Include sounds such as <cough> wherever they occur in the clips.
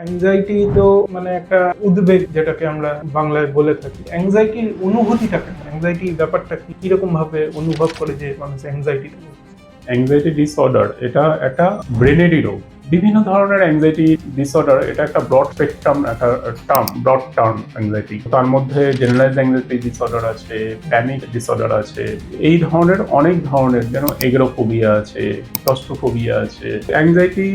Anxiety তো মানে একটা উদ্বেগ যেটাকে আমরা বাংলায় বলে থাকি। অ্যাংজাইটির অনুভূতিটা কেন অ্যাংজাইটি ব্যাপারটা কি? কীরকম ভাবে অনুভব করে যে মানুষ অ্যাংজাইটি অ্যাংজাইটি ডিসঅর্ডার এটা একটা ব্রেনেরই রোগ। বিভিন্ন ধরনের অ্যাংজাইটি ডিসঅর্ডার এটা একটা ব্রড স্পেকট্রাম একটা টার্ম ব্রড টার্ম অ্যাংজাইটি তার মধ্যে জেনারেলাইজ অ্যাংজাইটি ডিসঅর্ডার আছে প্যানিক ডিসঅর্ডার আছে এই ধরনের অনেক ধরনের যেন এগ্রোফোবিয়া আছে ক্লস্ট্রোফোবিয়া আছে। অ্যাংজাইটি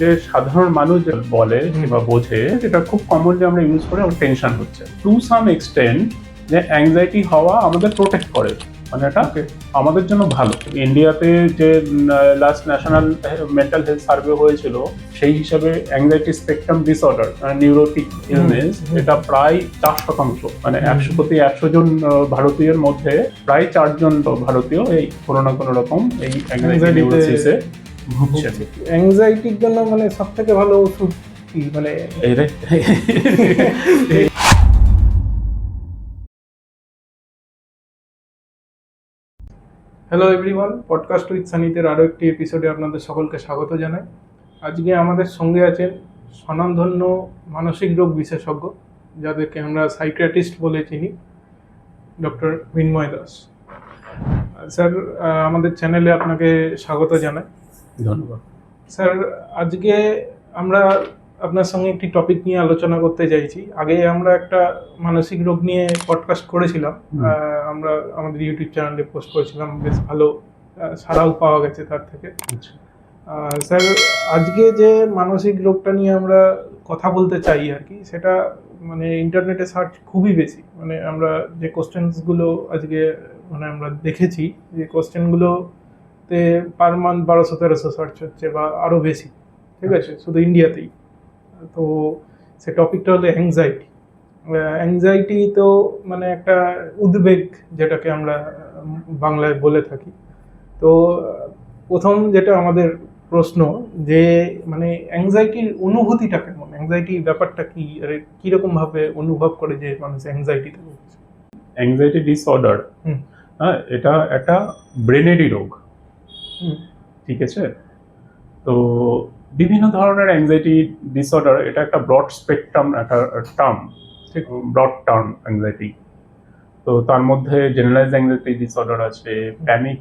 যে সাধারণ মানুষ যে বলে কিংবা বোঝে এটা খুব কমনলি আমরা ইউজ করে আমার টেনশন হচ্ছে। টু সাম এক্সটেন্ট যে অ্যাংজাইটি হওয়া আমাদের প্রোটেক্ট করে। মানে এটা আমাদের জন্য ভালো। ইন্ডিয়াতে যে last national mental health survey হয়েছিল সেই হিসাবে anxiety spectrum disorder neurotic illness এটা প্রায় চার শতাংশ। মানে একশো প্রতি একশো জন ভারতীয়ের মধ্যে প্রায় চারজন ভারতীয় এই কোনো না কোনো রকম এই অ্যাংজাইটি Anxiety-তে নিউরোসিসে ভুগছে। অ্যাংজাইটির জন্য মানে সব থেকে ভালো ওষুধ কি? মানে <laughs> হ্যালো এভরিওয়ান পডকাস্ট উইথ সানিতের আরও একটি এপিসোডে আপনাদের সকলকে স্বাগত জানাই। আজকে আমাদের সঙ্গে আছেন স্বনামধন্য মানসিক রোগ বিশেষজ্ঞ যাদেরকে আমরা সাইকিয়াট্রিস্ট বলে চিনি ডক্টর মিন্ময় দাস। স্যার আমাদের চ্যানেলে আপনাকে স্বাগত জানাই। ধন্যবাদ। স্যার আজকে আমরা আপনার সঙ্গে একটি টপিক নিয়ে আলোচনা করতে চাইছি। আগে আমরা একটা মানসিক রোগ নিয়ে পডকাস্ট করেছিলাম। আমরা আমাদের ইউটিউব চ্যানেলে পোস্ট করেছিলাম বেশ ভালো সাড়াও পাওয়া গেছে তার থেকে। আচ্ছা। স্যার আজকে যে মানসিক রোগটা নিয়ে আমরা কথা বলতে চাই আর কি সেটা মানে ইন্টারনেটে সার্চ খুবই বেশি। মানে আমরা যে কোশ্চেন্সগুলো আজকে মানে আমরা দেখেছি যে কোশ্চেনগুলোতে পার মান্থ বারোশো তেরোশো সার্চ হচ্ছে বা আরও বেশি। ঠিক আছে? শুধু ইন্ডিয়াতেই তো সে টপিকটা হলো অ্যাংজাইটি অ্যাংজাইটি তো মানে একটা উদ্বেগ যেটাকে আমরা বাংলায় বলে থাকি। তো প্রথম যেটা আমাদের প্রশ্ন যে মানে অ্যাংজাইটির অনুভূতিটা কেমন? অ্যাংজাইটি ব্যাপারটা কি? আর কীরকম ভাবে অনুভব করে যে মানুষ অ্যাংজাইটিতে ভুগছে? অ্যাংজাইটি ডিসঅর্ডার হুম। হ্যাঁ এটা একটা ব্রেনেরই রোগ। হুম, ঠিক আছে? তো বিভিন্ন ধরনের অ্যাংজাইটি ডিসঅর্ডার এটা একটা ব্রড স্পেকট্রাম একটা টার্ম ঠিক? ব্রড টার্ম অ্যাংজাইটি তো তার মধ্যে জেনারেলাইজ অ্যাংজাইটি ডিসঅর্ডার আছে প্যানিক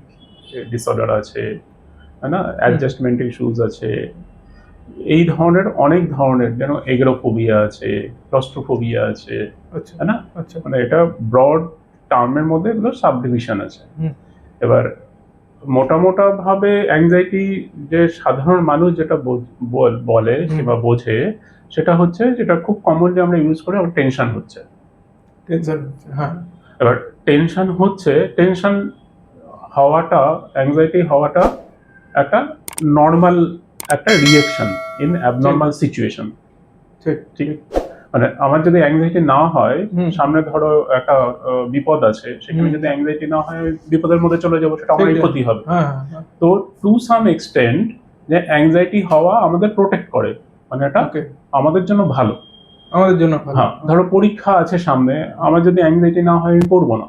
ডিসঅর্ডার আছে হ্যাঁ না? অ্যাডজাস্টমেন্ট ইস্যুজ আছে। এই ধরনের অনেক ধরনের যেন এগ্রোফোবিয়া আছে ক্লস্ট্রোফোবিয়া আছে হ্যাঁ না? আচ্ছা। মানে এটা ব্রড টার্মের মধ্যে এগুলো সাবডিভিশন আছে। এবার মোটা মোটা ভাবে অ্যাংজাইটি যে সাধারণ মানুষ যেটা বল-। কিংবা বোঝে সেটা হচ্ছে যেটা খুব কমনলি আমরা ইউজ করি আমার টেনশন হচ্ছে। টেনশন হচ্ছে হ্যাঁ। এবার টেনশন হচ্ছে টেনশন হওয়াটা অ্যাংজাইটি হওয়াটা একটা নর্মাল একটা রিয়েকশন ইন অ্যাবনর্মাল সিচুয়েশন ঠিক? ঠিক। মানে আমার যদি অ্যাংজাইটি না হয়। সামনে ধরো একটা বিপদ আছে সেখানে যদি অ্যাংজাইটি না হয় বিপদের মধ্যে চলে যাব সেটা আমারই ক্ষতি হবে। হ্যাঁ হ্যাঁ, হ্যাঁ। তো টু সাম এক্সটেন্ট যে অ্যাংজাইটি হওয়া আমাদের প্রোটেক্ট করে মানে এটা আমাদের জন্য ভালো। আমাদের জন্য হ্যাঁ ধরো পরীক্ষা আছে সামনে আমার যদি অ্যাংজাইটি না হয় আমি পড়ব না।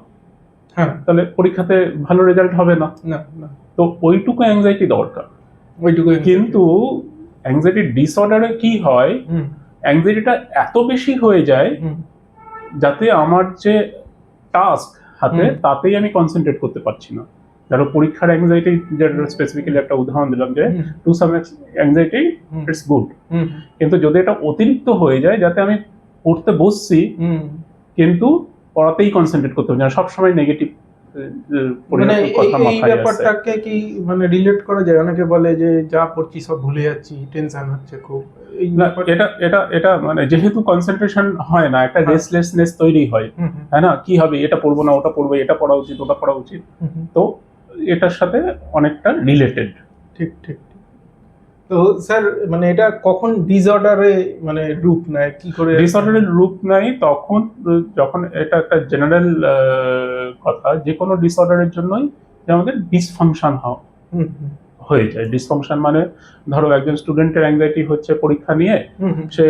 হ্যাঁ। তাহলে পরীক্ষাতে ভালো রেজাল্ট হবে না। তো ওইটুকু অ্যাংজাইটি দরকার। ওইটুকু কিন্তু অ্যাংজাইটি ডিসঅর্ডারে কি হয় অ্যাংজাইটিটা এত বেশি হয়ে যায় যাতে আমার যে টাস্ক হাতে তাতেই আমি কনসেন্ট্রেট করতে পারছি না। ধরো পরীক্ষার অ্যাংজাইটি যেটা স্পেসিফিক্যালি একটা উদাহরণ দিলাম যে to some anxiety it's good কিন্তু যদি এটা অতিরিক্ত হয়ে যায় যাতে আমি পড়তে বসছি কিন্তু পড়াতেই কনসেন্ট্রেট করতে পারছি না। সবসময় নেগেটিভ এই- এই ব্যাপারটাকে কি মানে রিলেট করা যায়? অনেকে বলে যে যা পড়ছি সব ভুলে যাচ্ছি টেনশন হচ্ছে খুব। এটা এটা এটা মানে যেহেতু কনসেন্ট্রেশন হয় না একটা রেসলেসনেস তৈরি হয় হুম, না? কি হবে? এটা পড়ব না ওটা পড়ব এটা পড়া উচিত ওটা পড়া উচিত। তো এটার সাথে অনেকটা রিলেটেড ঠিক ঠিক। তো স্যার মানে এটা কখন ডিসঅর্ডারে মানে রূপ নেয়? কি করে ডিসঅর্ডারের রূপ নেয় তখন যখন এটা একটা জেনারেল কথা যে কোনো ডিসঅর্ডারের জন্যই যে আমাদের ডিসফাংশন হয় হুম, হয়ে যায়। ডিসফাংশন মানে ধরো একজন স্টুডেন্টের অ্যাংজাইটি হচ্ছে পরীক্ষা নিয়ে সে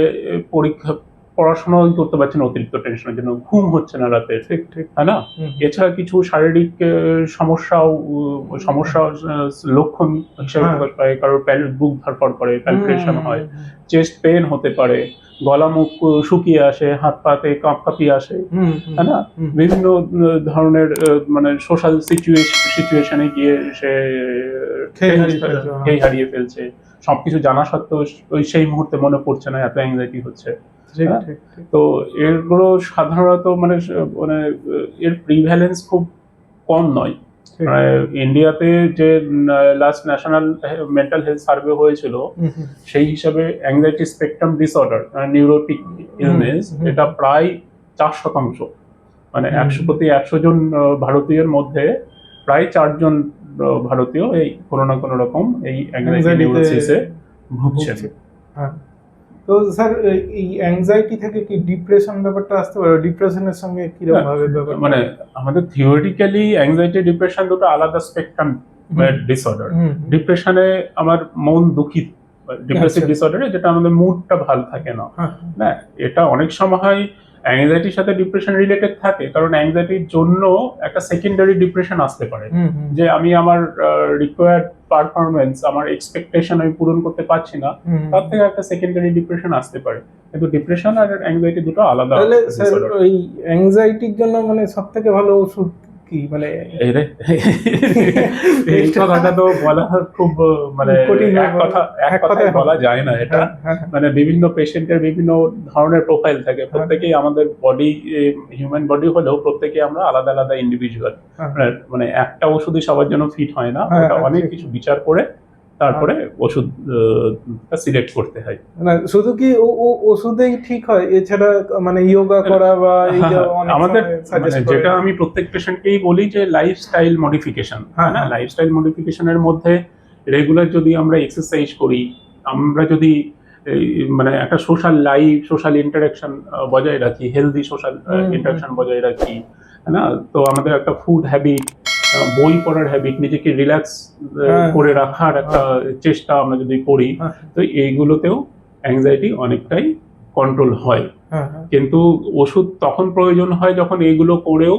পরীক্ষা পড়াশোনাও করতে পারছে না অতিরিক্ত টেনশনের জন্য। ঘুম হচ্ছে না রাতে। ঠিক ঠিক। তাই না? এছাড়া কিছু শারীরিক সমস্যাও সমস্যা লক্ষণ হিসেবে হ্যাঁ। প্রকাশ পায় কারোর বুক ধরফড় করে প্যালপিটেশন হয় চেস্ট পেন হতে পারে গলা মুখ শুকিয়ে আসে হাত পাতে কাঁপ কাঁপিয়ে আসে তাই না? বিভিন্ন ধরনের মানে সোশ্যাল সিচুয়েশনে গিয়ে সে হারিয়ে ফেলছে, হ্যাঁ। হারিয়ে ফেলছে। সবকিছু জানা সত্ত্বেও ওই সেই মুহূর্তে মনে পড়ছে না এত অ্যাংজাইটি হচ্ছে। হ্যাঁ। তো এরগুলো সাধারণত মানে মানে এর প্রিভ্যালেন্স খুব কম নয়। মানে ইন্ডিয়াতে যে last national mental health survey হয়েছিল সেই হিসাবে anxiety spectrum disorder neurotic illness এটা প্রায় চার শতাংশ। মানে একশো প্রতি একশো জন ভারতীয়ের মধ্যে প্রায় চারজন ভারতীয় এই কোনো না কোনো রকম এই অ্যাংজাইটি ভুগছেন। ভুগছে। হ্যাঁ। তো স্যার এই অ্যাংজাইটি থেকে কি ডিপ্রেশন ব্যাপারটা আসতে পারে? ডিপ্রেশনের সঙ্গে কীরকম ভাবে ব্যাপার মানে আমাদের থিওরিটিক্যালি অ্যাংজাইটি ডিপ্রেশন দুটো আলাদা স্পেকট্রাম ডিসঅর্ডার ডিপ্রেশনে আমার মন দুঃখিত ডিপ্রেসিভ আচ্ছা। ডিসঅর্ডারে যেটা আমাদের মুডটা ভালো থাকে না। হ্যাঁ না এটা অনেক সময় অ্যাংজাইটির সাথে ডিপ্রেশন রিলেটেড থাকে কারণ অ্যাংজাইটির জন্য একটা সেকেন্ডারি ডিপ্রেশন আসতে পারে। যে আমি আমার রিকোয়ার্ড পারফরমেন্স আমার এক্সপেকটেশন আমি পূরণ করতে পারছি না তার থেকে একটা সেকেন্ডারি ডিপ্রেশন আসতে পারে। কিন্তু ডিপ্রেশন আর অ্যাংজাইটি দুটো আলাদা তাহলে স্যার। ওই অ্যাংজাইটির জন্য মানে সবথেকে ভালো ওষুধ কি মানে এই রে। এই কথাটা তো বলা খুব মানে এক কথা এক কথায় বলা যায় না এটা। হ্যাঁ, হ্যাঁ, মানে বিভিন্ন পেশেন্টের বিভিন্ন ধরনের প্রোফাইল থাকে। প্রত্যেকেই আমাদের বডি হিউম্যান বডি হলেও প্রত্যেকেই আমরা আলাদা আলাদা ইন্ডিভিজুয়াল হ্যাঁ। মানে একটা ওষুধই সবার জন্য ফিট হয় না। হ্যাঁ, হ্যাঁ, অনেক কিছু বিচার করে তারপরে ওষুধ সিলেক্ট করতে হয় মানে শুধু কি ওষুধেই ঠিক হয় এছাড়া মানে যোগা করা বা হ্যাঁ, আমাদের মানে। যেটা আমি প্রত্যেক পেশেন্টকেই বলি যে লাইফস্টাইল মডিফিকেশন হ্যাঁ, না হ্যাঁ। লাইফস্টাইল মডিফিকেশনের মধ্যে রেগুলার যদি আমরা এক্সারসাইজ করি আমরা যদি মানে একটা সোশ্যাল লাইফ সোশ্যাল ইন্টারাকশন বজায় রাখি হেলদি সোশ্যাল। ইন্টারাকশন বজায় রাখি না তো আমাদের একটা ফুড হ্যাবিট বই পড়ার হ্যাবিট নিজেকে রিল্যাক্স হ্যাঁ, করে রাখার একটা চেষ্টা আমরা যদি করি হ্যাঁ, তো এইগুলোতেও অ্যাংজাইটি অনেকটাই কন্ট্রোল হয়। হ্যাঁ, হ্যাঁ, কিন্তু ওষুধ তখন প্রয়োজন হয় যখন এইগুলো করেও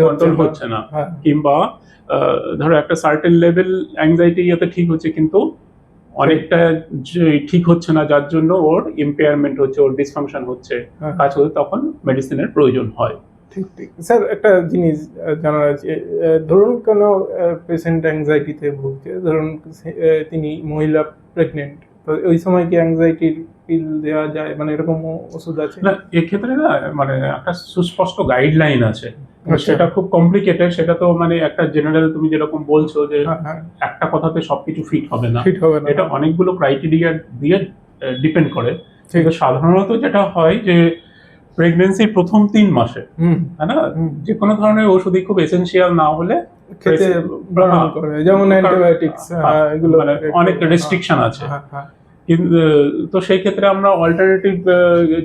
কন্ট্রোল হচ্ছে না। হ্যাঁ, কিংবা ধরো একটা সার্টেন লেভেল অ্যাংজাইটি ইয়াতে ঠিক হচ্ছে কিন্তু অনেকটা ঠিক হচ্ছে না যার জন্য ওর ইম্পেয়ারমেন্ট হচ্ছে ওর ডিসফাংশন হচ্ছে হ্যাঁ। কাজ হচ্ছে তখন মেডিসিনের প্রয়োজন হয়। ঠিক ঠিক। স্যার একটা জিনিস জানার আছে। ধরুন কোনো পেশেন্ট অ্যাংজাইটিতে ভুগছে ধরুন তিনি মহিলা প্রেগনেন্ট তো ওই সময় কি অ্যাংজাইটির পিল দেওয়া যায়? মানে এরকম ওষুধ আছে? না এক্ষেত্রে না মানে একটা সুস্পষ্ট গাইডলাইন আছে। আচ্ছা। সেটা খুব কমপ্লিকেটেড সেটা তো মানে একটা জেনারেল তুমি যেরকম বলছো যে হ্যাঁ হ্যাঁ। একটা কথাতে সবকিছু ফিট হবে না। ফিট হবে না। এটা অনেকগুলো ক্রাইটেরিয়া দিয়ে ডিপেন্ড করে। সাধারণত যেটা হয় যে প্রেগনেন্সির প্রথম তিন মাসে তাই না? যে কোনো ধরনের ওষুধই খুব এসেন্সিয়াল না হলে খেতে হ্যাঁ। বারণ করে যেমন অ্যান্টিবায়োটিক্স হ্যাঁ, এগুলো মানে অনেক রেস্ট্রিকশন আছে। হ্যাঁ হ্যাঁ। কিন্তু তো সেই ক্ষেত্রে আমরা অল্টারনেটিভ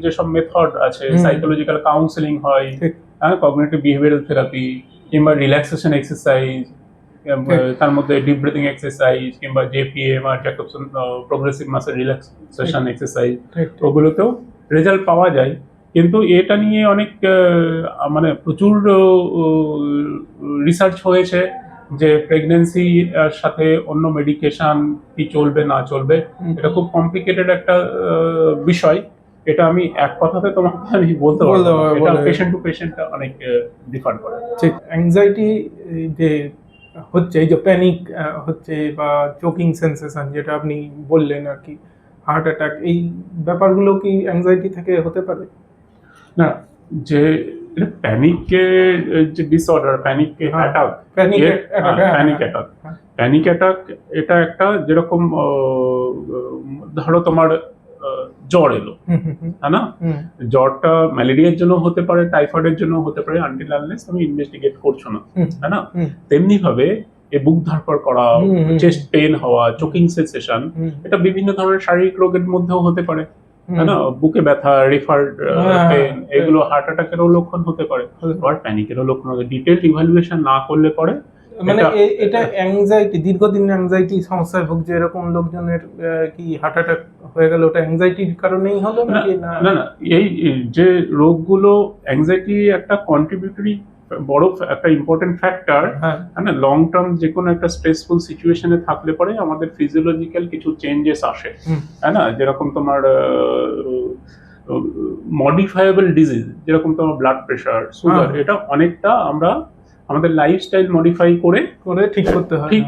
যেসব মেথড আছে সাইকোলজিক্যাল কাউন্সেলিং হয় হ্যাঁ কগনিটিভ বিহেভিয়ারাল থেরাপি কিংবা রিল্যাক্সেশন এক্সারসাইজ তার মধ্যে ডিপ ব্রিথিং এক্সারসাইজ কিংবা জেপিএম আর Jacobson progressive muscle relaxation exercise ওগুলোতেও result পাওয়া যায়। কিন্তু এটা নিয়ে অনেক মানে প্রচুর রিসার্চ হয়েছে যে প্রেগনেন্সি সাথে অন্য মেডিকেশন কি চলবে না চলবে। এটা খুব কমপ্লিকেটেড একটা বিষয়। এটা আমি এক কথাতে তোমাকে আমি বলতে। পারব, এটা পেশেন্ট টু পেশেন্ট অনেক ডিফার করে। ঠিক। অ্যাংজাইটি যে হচ্ছে এই যে প্যানিক হচ্ছে বা চোকিং সেন্সেশন যেটা আপনি বললেন আর কি হার্ট অ্যাটাক এই ব্যাপারগুলো কি অ্যাংজাইটি থেকে হতে পারে? না যে প্যানিকের যে ডিসঅর্ডার প্যানিক হ্যাঁ। অ্যাটাক প্যানিক অ্যাটাক হ্যাঁ। প্যানিক অ্যাটাক এটা একটা যেরকম ধরো তোমার জ্বর এলো তাই না? জ্বরটা ম্যালেরিয়ার জন্য হতে পারে টাইফয়েডের জন্য হতে পারে আনটিল আনলেস তুমি ইনভেস্টিগেট করছ না তাই না? তেমনি ভাবে এ বুক ধরপড় করা চেস্ট পেন হওয়া চোকিং সেন্সেশন এটা বিভিন্ন ধরনের শারীরিক রোগের মধ্যেও হতে পারে। না বুকে ব্যথা রিফার হ্যাঁ, পেন হ্যাঁ। এগুলো হার্ট অ্যাটাকেরও লক্ষণ হতে পারে। আবার প্যানিকেরও লক্ষণ হতে ডিটেলড ইভালুয়েশন না করলে পরে মানে এটা- অ্যাংজাইটি দীর্ঘদিন অ্যাংজাইটি সমস্যায় ভুগছে এরকম লোকজনের কি হার্ট অ্যাটাক হয়ে গেল ওটা অ্যাংজাইটির কারণেই হলো না নাকি না না এই যে রোগগুলো অ্যাংজাইটি একটা কন্ট্রিবিউটরি বড় একটা ইম্পর্টেন্ট ফ্যাক্টর হ্যাঁ। মানে লং টার্ম যে কোনো একটা স্ট্রেসফুল সিচুয়েশনে থাকলে পরে আমাদের ফিজিওলজিক্যাল কিছু চেঞ্জেস আসে। হ্যাঁ তাই না? যেরকম তোমার মডিফাইবল ডিজিজ যেরকম তোমার ব্লাড প্রেশার সুগার হ্যাঁ। এটা অনেকটা আমরা আমাদের লাইফস্টাইল মডিফাই করে করে ঠিক করতে হয় ঠিক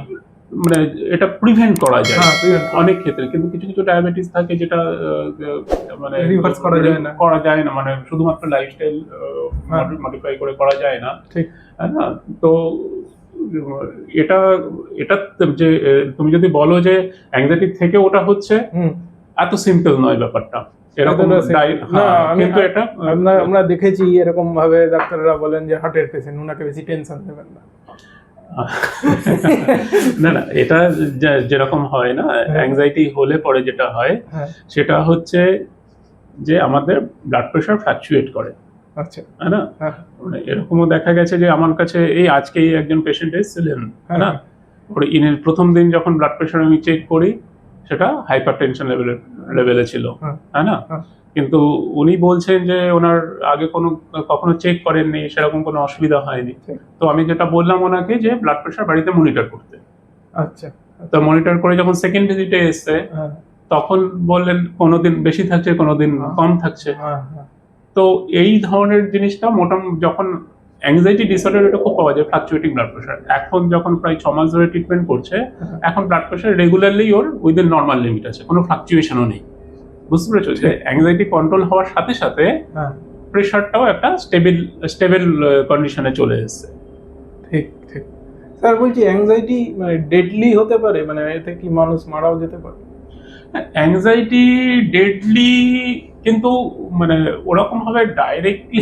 মানে এটা প্রিভেন্ট করা যায়। হ্যাঁ। অনেক ক্ষেত্রে। কিন্তু কিছু কিছু ডায়াবেটিস থাকে যেটা মানে Reverse করা যায় না। করা যায় না। মানে শুধুমাত্র লাইফস্টাইল হ্যাঁ। মডিফাই করে করা যায় না। ঠিক। তাই না? তো এটা এটা যে তুমি যদি বলো যে অ্যাংজাইটি থেকে ওটা হচ্ছে হুম। এত সিম্পল নয় ব্যাপারটা। এরকম হ্যাঁ, কিন্তু এটা আমরা দেখেছি এরকম ভাবে ডাক্তাররা বলেন যে হার্টের পেশেন্ট ওনাকে বেশি টেনশন দেবেন না। না না এটা যেরকম হয় না অ্যাংজাইটি হলে পরে যেটা হয় হ্যাঁ। সেটা হচ্ছে যে আমাদের ব্লাড প্রেশার ফ্ল্যাকচুয়েট করে। আচ্ছা। না? হ্যাঁ। মানে এরকমও দেখা গেছে যে আমার কাছে এই আজকেই একজন পেশেন্ট এসেছিলেন হ্যাঁ। না? ওর ইনের প্রথম দিন যখন ব্লাড প্রেশার আমি চেক করি সেটা হাইপার টেনশন লেভেলে লেভেলে ছিল হ্যাঁ। না। কিন্তু উনি বলছেন যে ওনার আগে কোনো কখনো চেক করেননি সেরকম কোনো অসুবিধা হয়নি। তো আমি যেটা বললাম ওনাকে যে ব্লাড প্রেশার বাড়িতে মনিটর করতে। আচ্ছা। তো মনিটর করে যখন সেকেন্ড ভিজিটে এসছে হ্যাঁ। তখন বললেন কোনোদিন বেশি থাকছে কোনোদিন হ্যাঁ। কম থাকছে। হ্যাঁ তো এই ধরনের জিনিসটা মোটামুটি যখন অ্যাংজাইটি ডিসঅর্ডার এটা খুব পাওয়া যায় ফ্লাকচুয়েটিং ব্লাড প্রেশার এখন যখন প্রায় ছ মাস ধরে ট্রিটমেন্ট করছে এখন ব্লাড প্রেশার রেগুলারলি ওর উইদিন নর্মাল লিমিট আছে কোনো ফ্লাকচুয়েশনও নেই। বুঝতে পেরেছ? যে অ্যাংজাইটি কন্ট্রোল হওয়ার সাথে সাথে হ্যাঁ। প্রেশারটাও একটা স্টেবিল স্টেবল কন্ডিশনে চলে এসেছে। ঠিক ঠিক। স্যার বলছি অ্যাংজাইটি মানে ডেডলি হতে পারে মানে এতে কি মানুষ মারাও যেতে পারে? অ্যাংজাইটি ডেডলি কিন্তু মানে ওরকম ভাবে ডাইরেক্টলি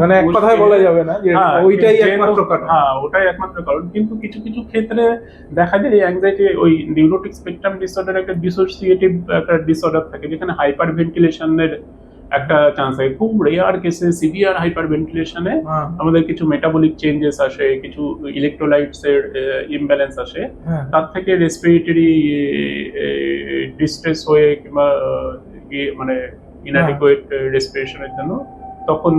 মানে এক কথায় বলা যাবে না হ্যাঁ, ওইটাই একমাত্র কারণ। হ্যাঁ ওটাই একমাত্র কারণ। কিন্তু কিছু কিছু ক্ষেত্রে দেখা যায় এই অ্যাংজাইটি ওই নিউরোটিক স্পেকট্রাম ডিসঅর্ডার একটা ডিসোসিয়েটিভ একটা ডিসঅর্ডার থাকে যেখানে হাইপার ভেন্টিলেশনের একটা চান্স থাকে। খুব রেয়ার কেসে সিভিয়ার হাইপার ভেন্টিলেশনে আমাদের কিছু মেটাবলিক চেঞ্জেস আসে কিছু ইলেকট্রোলাইটস এর ইমব্যালেন্স আসে। হ্যাঁ। তার থেকে রেসপিরেটরি ডিস্ট্রেস হয়ে কিংবা ইয়ে মানে ইনঅ্যাডিকুয়েট রেসপিরেশনের জন্য তখন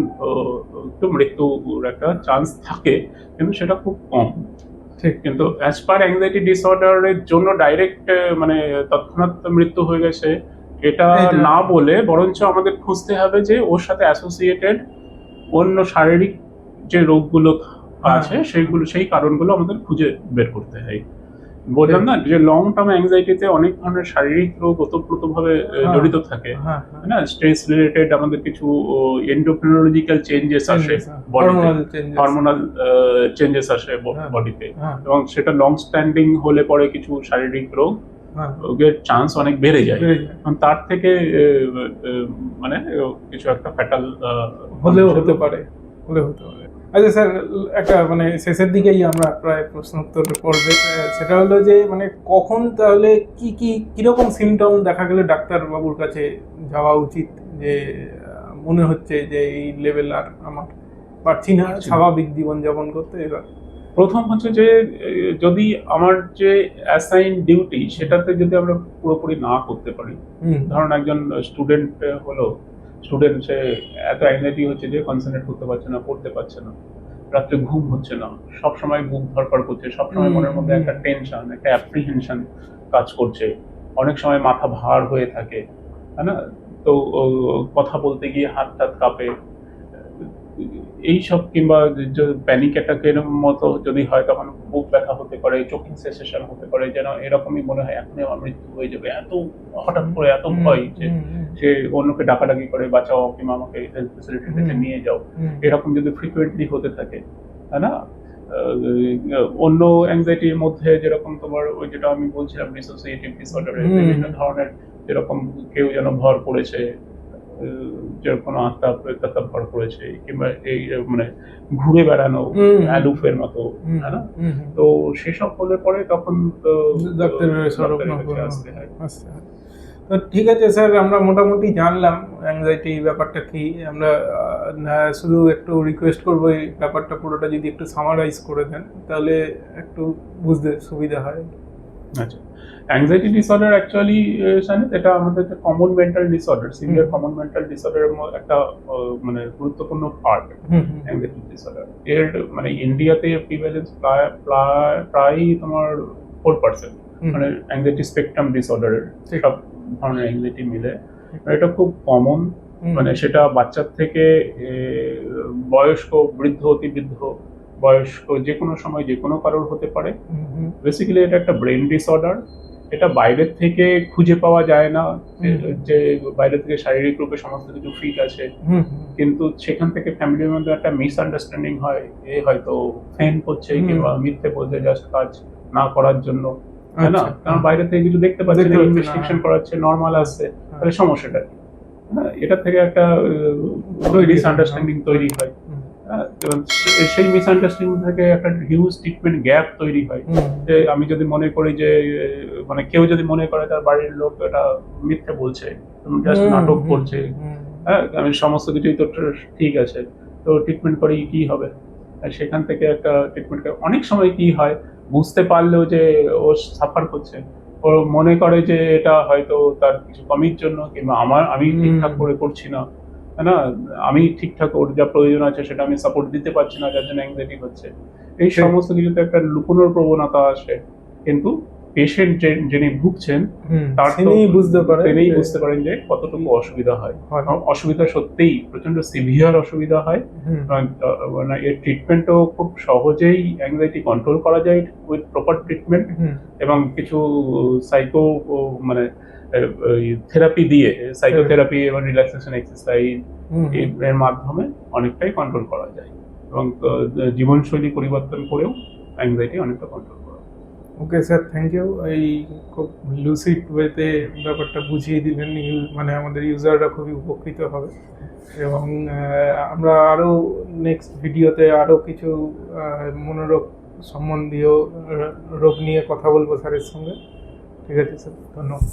একটু মৃত্যুর একটা চান্স থাকে। কিন্তু সেটা খুব কম। ঠিক। কিন্তু অ্যাজ পার অ্যাংজাইটি ডিসঅর্ডারের জন্য ডাইরেক্ট মানে তৎক্ষণাৎ মৃত্যু হয়ে গেছে এটা এটা- না বলে বরঞ্চ আমাদের খুঁজতে হবে যে ওর সাথে অ্যাসোসিয়েটেড অন্য শারীরিক যে রোগগুলো হ্যাঁ। আছে সেইগুলো সেই কারণগুলো আমাদের খুঁজে বের করতে হয়। বললাম না যে লং টার্ম অ্যাংজাইটিতে অনেক ধরনের শারীরিক রোগ ওতপ্রোতভাবে হ্যাঁ। জড়িত থাকে। হ্যাঁ না? স্ট্রেস রিলেটেড আমাদের কিছু এন্ডোক্রিনোলজিক্যাল চেঞ্জেস আসে হরমোনাল চেঞ্জ হরমোনাল চেঞ্জেস আসে হ্যাঁ। বডিতে হ্যাঁ। এবং সেটা লং স্ট্যান্ডিং হলে পরে কিছু শারীরিক রোগ হ্যাঁ। রোগের চান্স অনেক বেড়ে যায়। তার থেকে মানে কিছু একটা ফ্যাটাল হলেও হতে পারে হলেও হতে পারে। আচ্ছা স্যার একটা মানে শেষের দিকেই আমরা প্রায় প্রশ্ন উত্তর পড়বে সেটা হলো যে মানে কখন তাহলে কি কি কীরকম সিমটম দেখা গেলে ডাক্তার বাবুর কাছে যাওয়া উচিত? যে মনে হচ্ছে যে এই লেভেল আর আমার পারছি না স্বাভাবিক জীবনযাপন করতে এবার। প্রথম হচ্ছে যে যদি আমার যে অ্যাসাইন ডিউটি সেটাতে যদি আমরা পুরোপুরি না করতে পারি ধরুন একজন স্টুডেন্ট হলো স্টুডেন্ট সে এত অ্যাংজাইটি হচ্ছে যে কনসেন্ট্রেট করতে পারছে না পড়তে পারছে না। রাত্রে ঘুম হচ্ছে না। সব সময় বুক ধরপড় করছে সব সময় মনের মধ্যে একটা টেনশন একটা অ্যাপ্রিহেনশন কাজ করছে। অনেক সময় মাথা ভার হয়ে থাকে তাই না? তো কথা বলতে গিয়ে হাত টাত কাঁপে। এইসব কিংবা প্যানিক অ্যাটাকের মতো যদি হয় তখন বুক ব্যথা হতে পারে চোখিং সেসেশন হতে পারে যেন এরকমই মনে হয় এখনই আমার মৃত্যু হয়ে যাবে। এত হঠাৎ করে এত ভয় যে সে অন্যকে ডাকাডাকি করে বাঁচাও কিংবা আমাকে হেলথ ফেসিলিটি থেকে হুম। নিয়ে যাও। এরকম যদি ফ্রিকুয়েন্টলি হতে থাকে তাই না? অন্য অ্যাংজাইটির মধ্যে যেরকম তোমার ওই যেটা আমি বলছিলাম ডিসোসিয়েটিভ ডিসঅর্ডারের বিভিন্ন ধরনের যেরকম কেউ যেন ভর পড়েছে যেরকম আত্মা ভর পড়েছে কিংবা এই মানে ঘুরে বেড়ানো। অ্যালুফের মতো হুম। তো সেসব হলে পরে তখন তো হয় হয়। তো ঠিক আছে স্যার আমরা মোটামুটি জানলাম অ্যাংজাইটি ব্যাপারটা কি আমরা শুধু একটু রিকোয়েস্ট করব এই ব্যাপারটা পুরোটা যদি একটু সামারাইজ করে দেন তাহলে একটু বুঝতে সুবিধা হয় আচ্ছা। অ্যাংজাইটি ডিসঅর্ডার অ্যাকচুয়ালি এটা আমাদের একটা common mental disorder severe. Common mental ডিসঅর্ডারের একটা মানে গুরুত্বপূর্ণ পার্ট অ্যাংজাইটি ডিসঅর্ডার এর মানে ইন্ডিয়াতে প্রিভ্যালেন্স প্রায় প্রায় তোমার ফোর পার্সেন্ট মানে অ্যাংজাইটি স্পেকট্রাম ডিসঅর্ডারের। সব ধরনের অ্যাংজাইটি মিলে। এটা খুব কমন মানে সেটা বাচ্চার থেকে বয়স্ক বৃদ্ধ অতি বৃদ্ধ বয়স্ক যে কোনো সময় যে কোনো কারোর হতে পারে। বেসিক্যালি এটা একটা ব্রেন ডিসঅর্ডার এটা বাইরের থেকে খুঁজে পাওয়া যায় না। যে- বাইরে থেকে শারীরিক রূপে সমস্ত কিছু ফিট আছে। কিন্তু সেখান থেকে ফ্যামিলির মধ্যে একটা মিসআন্ডারস্ট্যান্ডিং হয়। এ হয়তো ফেন করছে কিংবা মিথ্যে বলছে জাস্ট কাজ না করার জন্য। তাই না? আচ্ছা, কারণ বাইরে থেকে কিছু দেখতে পাচ্ছে না। ইনভেস্টিগেশন হ্যাঁ। করাচ্ছে নর্মাল আসছে। তাহলে সমস্যাটা কি? হ্যাঁ, এটা থেকে একটা মিসআন্ডারস্ট্যান্ডিং তৈরি হয়। হ্যাঁ, সেই মিসআন্ডারস্ট্যান্ডিং থেকে একটা হিউজ ট্রিটমেন্ট গ্যাপ তৈরি হয়। যে আমি যদি মনে করি যে মানে কেউ যদি মনে করে তার বাড়ির লোক এটা মিথ্যে বলছে জাস্ট নাটক করছে হ্যাঁ আমি সমস্ত কিছুই তো ঠিক আছে। তো ট্রিটমেন্ট করি কি হবে? আর সেখান থেকে একটা ট্রিটমেন্ট অনেক সময় কি হয় বুঝতে পারলেও যে ও সাফার করছে। ও মনে করে যে এটা হয়তো তার কিছু কমির জন্য কিংবা আমার আমি ঠিকঠাক করে করছি না। না আমি ঠিকঠাক ওর যা প্রয়োজন আছে সেটা আমি সাপোর্ট দিতে পারছি না যার জন্য অ্যাংজাইটি হচ্ছে। এই সমস্ত কিছুতে একটা লুকোনোর প্রবণতা আসে। কিন্তু পেশেন্ট যিনি ভুগছেন তার তিনিই বুঝতে পারেন তিনিই বুঝতে পারেন যে কতটুকু অসুবিধা হয়। অসুবিধা সত্যিই প্রচণ্ড সিভিয়ার অসুবিধা হয়। মানে এর ট্রিটমেন্টও খুব সহজেই অ্যাংজাইটি কন্ট্রোল করা যায় উইথ প্রপার ট্রিটমেন্ট এবং কিছু সাইকো মানে থেরাপি দিয়ে সাইকোথেরাপি এবং রিল্যাক্সেশন এক্সারসাইজ এর মাধ্যমে অনেকটাই কন্ট্রোল করা যায়। এবং জীবনশৈলী পরিবর্তন করেও অ্যাংজাইটি অনেকটা কন্ট্রোল করা ওকে স্যার থ্যাংক ইউ এই খুব লুসিড ওয়েতে ব্যাপারটা বুঝিয়ে দিলেন। মানে আমাদের ইউজাররা খুবই উপকৃত হবে। এবং আমরা আরও নেক্সট ভিডিওতে আরও কিছু মনোরোগ সম্বন্ধীয় রোগ নিয়ে কথা বলব স্যারের সঙ্গে। ঠিক আছে স্যার ধন্যবাদ।